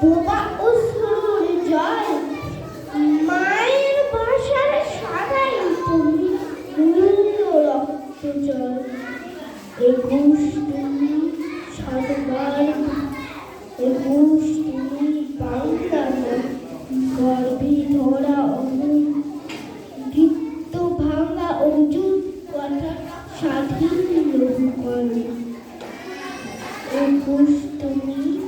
বোবা তুমি মূল্য রক্ত একুশ তুমি একুশ তুমি বাংলা গর্ভে ধরা অনু গীত ভাঙা কথা স্বাধীন লঘু করে। একুশ তুমি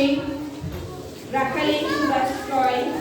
name. Rakalim was destroyed.